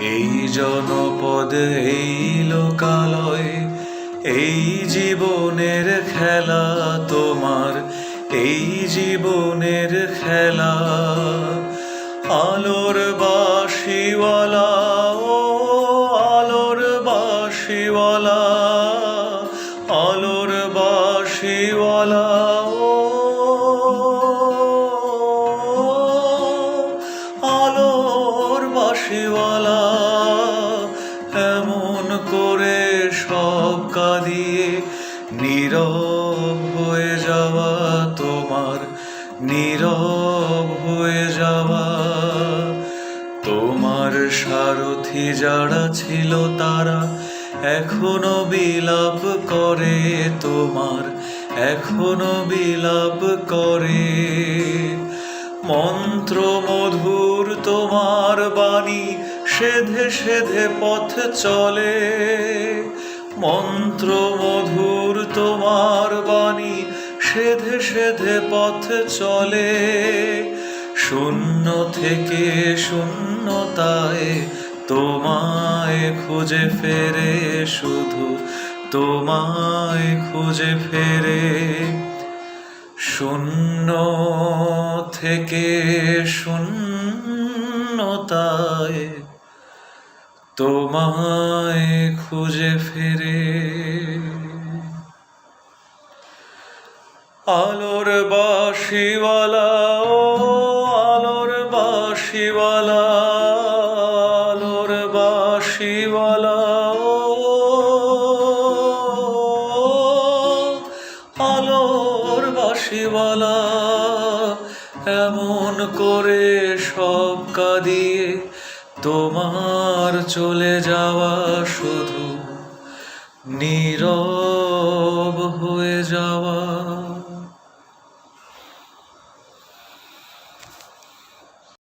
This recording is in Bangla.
এই জনপদ, এই লোকালয়, এই জীবনের খেলা তোমার, এই জীবনের খেলা। আলোর বাসিওয়ালা ও আলোর বাসিওয়ালা আলোর বাসিওয়ালা আলোর বাসিওয়ালা সব কাঁদিয়ে নীরব হয়ে যাওয়া তোমার, নীরব হয়ে যাওয়া তোমার সারথি যারা ছিল তারা এখনও বিলাপ করে তোমার, এখনও বিলাপ করে। মন্ত্র মধুর তোমার বাণী, সেধে সেধে পথ চলে। মন্ত্র মধুর তোমার বাণী সেধে সেধে পথ চলে। শূন্য থেকে শূন্যতায় তোমায় খুঁজে ফেরে, শুধু তোমায় খুঁজে ফেরে। শূন্য থেকে শূন্যতায় তোমায় খুঁজে ফেরে। আলোর বাসিওয়ালা ও আলোর বাসিওয়ালা আলোর বাসিওয়ালা আলোর বাসিওয়ালা এমন করে সব কাঁদিয়ে তোমার চলে যাওয়া শুধু নীরব হয়ে যাওয়া